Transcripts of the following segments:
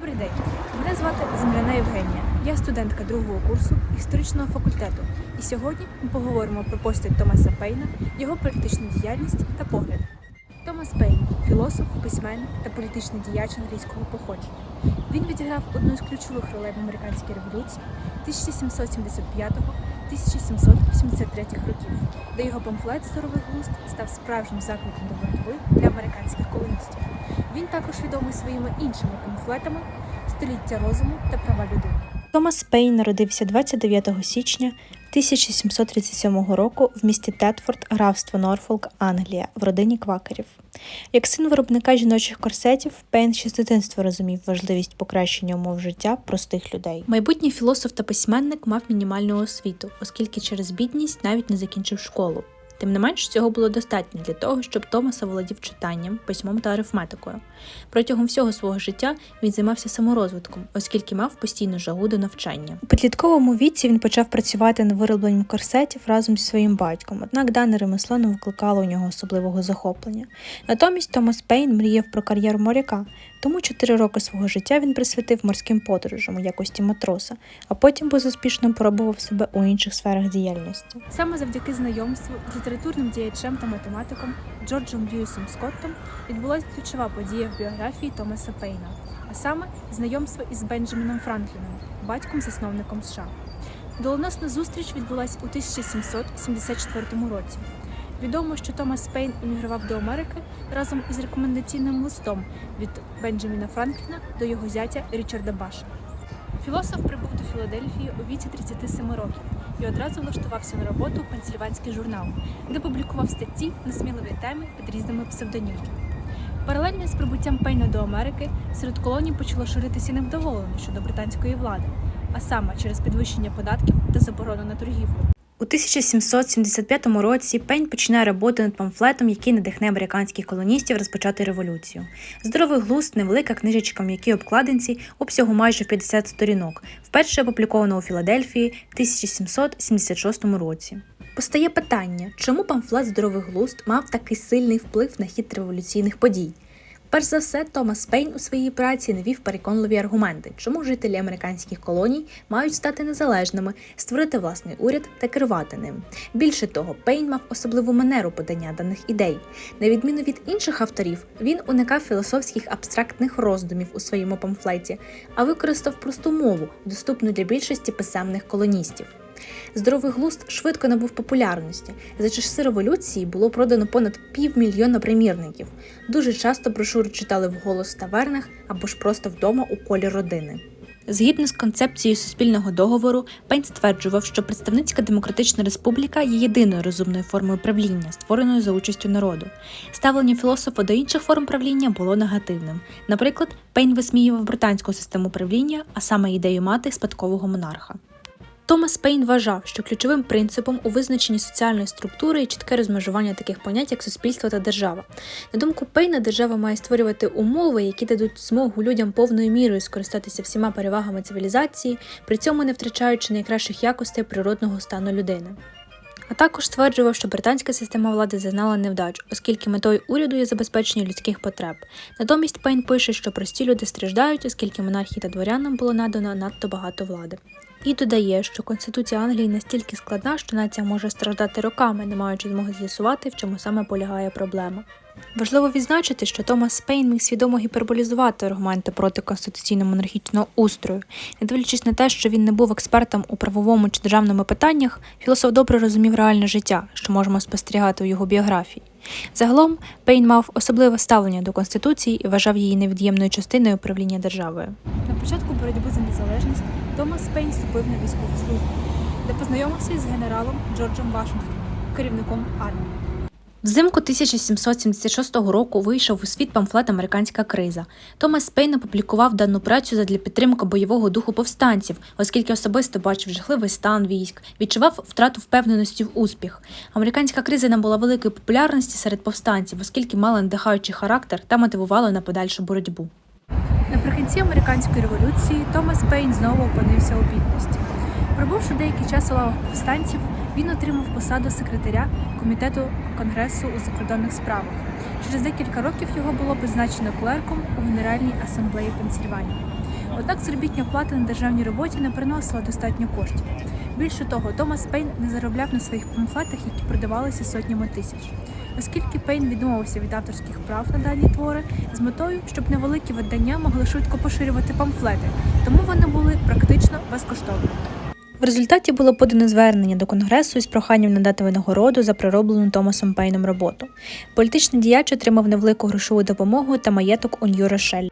Добрий день. Мене звати Земляна Євгенія. Я студентка другого курсу історичного факультету. І сьогодні ми поговоримо про постать Томаса Пейна, його політичну діяльність та погляди. Томас Пейн філософ, письменник та політичний діяч англійського походження. Він відіграв одну з ключових ролей в американській революції 1775-1783 років, де його памфлет Здоровий глузд став справжнім закликом до боротьби для американських колоністів. Він також відомий своїми іншими памфлетами Століття розуму та права людини. Томас Пейн народився 29 січня 1737 року в місті Тетфорд, графство Норфолк, Англія, в родині квакерів. Як син виробника жіночих корсетів, Пейн ще з дитинства розумів важливість покращення умов життя простих людей. Майбутній філософ та письменник мав мінімальну освіту, оскільки через бідність навіть не закінчив школу. Тим не менш, цього було достатньо для того, щоб Томас оволодів читанням, письмом та арифметикою. Протягом всього свого життя він займався саморозвитком, оскільки мав постійну жагу до навчання. У підлітковому віці він почав працювати над виробленням корсетів разом зі своїм батьком, однак дане ремесло не викликало у нього особливого захоплення. Натомість Томас Пейн мріяв про кар'єру моряка, тому чотири роки свого життя він присвятив морським подорожам у якості матроса, а потім безуспішно пробував себе у інших сферах діяльності. Саме завдяки знайомству з літературним діячем та математиком Джорджем Льюісом Скоттом відбулася ключова подія в біографії Томаса Пейна, а саме знайомство із Бенджаміном Франкліном, батьком-засновником США. Доленосна зустріч відбулася у 1774 році. Відомо, що Томас Пейн емігрував до Америки разом із рекомендаційним листом від Бенджаміна Франкліна до його зятя Річарда Баша. Філософ прибув до Філадельфії у віці 37 років і одразу влаштувався на роботу у пенсільванський журнал, де публікував статті на сміливі теми під різними псевдонімами. Паралельно з прибуттям Пейна до Америки серед колоній почало ширитися невдоволення щодо британської влади, а саме через підвищення податків та заборону на торгівлю. У 1775 році Пейн починає роботу над памфлетом, який надихне американських колоністів розпочати революцію. Здоровий глузд, невелика книжечка в м'якій обкладинці обсягу майже 50 сторінок, вперше опублікована у Філадельфії в 1776 році. Постає питання, чому памфлет Здоровий глузд мав такий сильний вплив на хід революційних подій? Перш за все, Томас Пейн у своїй праці навів переконливі аргументи, чому жителі американських колоній мають стати незалежними, створити власний уряд та керувати ним. Більше того, Пейн мав особливу манеру подання даних ідей. На відміну від інших авторів, він уникав філософських абстрактних роздумів у своєму памфлеті, а використав просту мову, доступну для більшості писемних колоністів. Здоровий глузд швидко набув популярності. За часи революції було продано понад півмільйона примірників. Дуже часто брошури читали вголос в тавернах або ж просто вдома у колі родини. Згідно з концепцією суспільного договору, Пейн стверджував, що представницька демократична республіка є єдиною розумною формою правління, створеною за участю народу. Ставлення філософа до інших форм правління було негативним. Наприклад, Пейн висміював британську систему правління, а саме ідею мати спадкового монарха. Томас Пейн вважав, що ключовим принципом у визначенні соціальної структури є чітке розмежування таких понять, як суспільство та держава. На думку Пейна, держава має створювати умови, які дадуть змогу людям повною мірою скористатися всіма перевагами цивілізації, при цьому не втрачаючи найкращих якостей природного стану людини. А також стверджував, що британська система влади зазнала невдач, оскільки метою уряду є забезпечення людських потреб. Натомість Пейн пише, що прості люди страждають, оскільки монархії та дворянам було надано надто багато влади. І додає, що Конституція Англії настільки складна, що нація може страждати роками, не маючи змоги з'ясувати, в чому саме полягає проблема. Важливо відзначити, що Томас Пейн міг свідомо гіперболізувати аргументи проти конституційно-монархічного устрою. Не дивлячись на те, що він не був експертом у правовому чи державному питаннях, філософ добре розумів реальне життя, що можемо спостерігати у його біографії. Загалом Пейн мав особливе ставлення до конституції і вважав її невід'ємною частиною управління державою. На початку боротьби за незалежність Томас Пейн вступив на військову службу, де познайомився із генералом Джорджем Вашингтоном, керівником армії. Взимку 1776 року вийшов у світ памфлет Американська криза. Томас Пейн опублікував дану працю задля підтримки бойового духу повстанців, оскільки особисто бачив жахливий стан військ, відчував втрату впевненості в успіх. Американська криза набула великої популярності серед повстанців, оскільки мала надихаючий характер та мотивувала на подальшу боротьбу. Наприкінці американської революції Томас Пейн знову опинився у бідності. Пробувши деякий час у лавах повстанців, він отримав посаду секретаря комітету Конгресу у закордонних справах Через декілька років його було призначено клерком у Генеральній асамблеї Пенсільванії. Однак заробітня плата на державній роботі не приносила достатньо коштів. Більше того, Томас Пейн не заробляв на своїх памфлетах, які продавалися сотнями тисяч. Оскільки Пейн відмовився від авторських прав на дані твори з метою, щоб невеликі видання могли швидко поширювати памфлети, тому вони були практично безкоштовними. В результаті було подано звернення до Конгресу із проханням надати винагороду за пророблену Томасом Пейном роботу. Політичний діяч отримав невелику грошову допомогу та маєток у Нью-Рошель.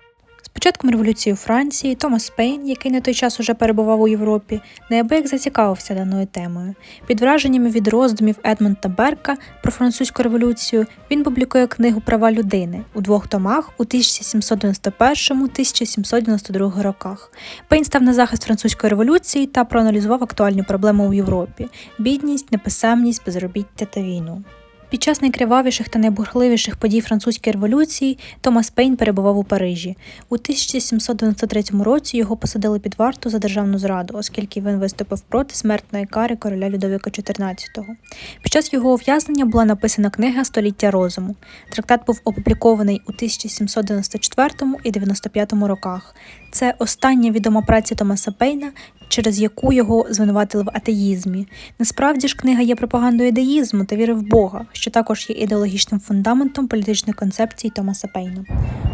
Початком революції у Франції Томас Пейн, який на той час уже перебував у Європі, неабияк зацікавився даною темою. Під враженнями від роздумів Едмонта Берка про французьку революцію він публікує книгу Права людини у двох томах у 1791-1792 роках. Пейн став на захист французької революції та проаналізував актуальні проблеми у Європі: бідність, неписемність, безробіття та війну. Під час найкривавіших та найбурхливіших подій французької революції Томас Пейн перебував у Парижі. У 1793 році його посадили під варту за державну зраду, оскільки він виступив проти смертної кари короля Людовика XIV. Під час його ув'язнення була написана книга Століття розуму. Трактат був опублікований у 1794 і 95 роках. Це остання відома праця Томаса Пейна, через яку його звинуватили в атеїзмі. Насправді ж книга є пропагандою деїзму та віри в Бога, що також є ідеологічним фундаментом політичної концепції Томаса Пейна.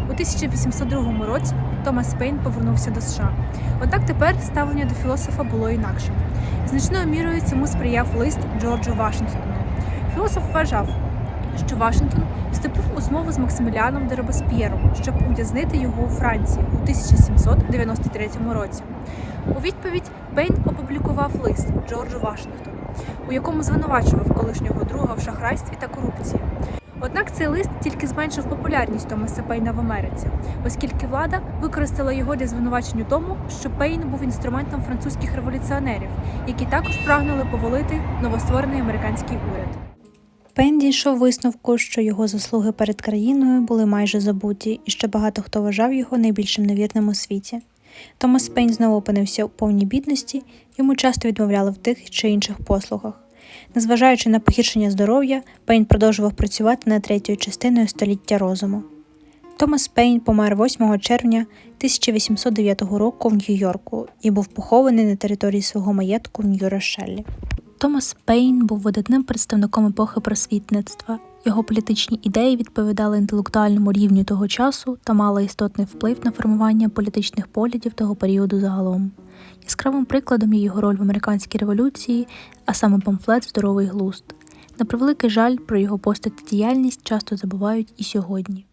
У 1802 році Томас Пейн повернувся до США. Однак тепер ставлення до філософа було інакшим. Значною мірою цьому сприяв лист Джорджу Вашингтону. Філософ вважав, що Вашингтон вступив у змову з Максиміліаном де Робесп'єром, щоб ув'язнити його у Франції у 1793 році. У відповідь Пейн опублікував лист Джорджу Вашингтону, у якому звинувачував колишнього друга в шахрайстві та корупції. Однак цей лист тільки зменшив популярність Томаса Пейна в Америці, оскільки влада використала його для звинувачень у тому, що Пейн був інструментом французьких революціонерів, які також прагнули повалити новостворений американський уряд. Пейн дійшов висновку, що його заслуги перед країною були майже забуті, і що багато хто вважав його найбільшим невірним у світі. Томас Пейн знову опинився у повній бідності, йому часто відмовляли в тих чи інших послугах. Незважаючи на погіршення здоров'я, Пейн продовжував працювати над третьою частиною століття розуму. Томас Пейн помер 8 червня 1809 року в Нью-Йорку і був похований на території свого маєтку в Нью-Рошеллі. Томас Пейн був видатним представником епохи просвітництва. Його політичні ідеї відповідали інтелектуальному рівню того часу та мали істотний вплив на формування політичних поглядів того періоду загалом. Яскравим прикладом є його роль в американській революції, а саме памфлет Здоровий глузд. На превеликий жаль, про його постать та діяльність часто забувають і сьогодні.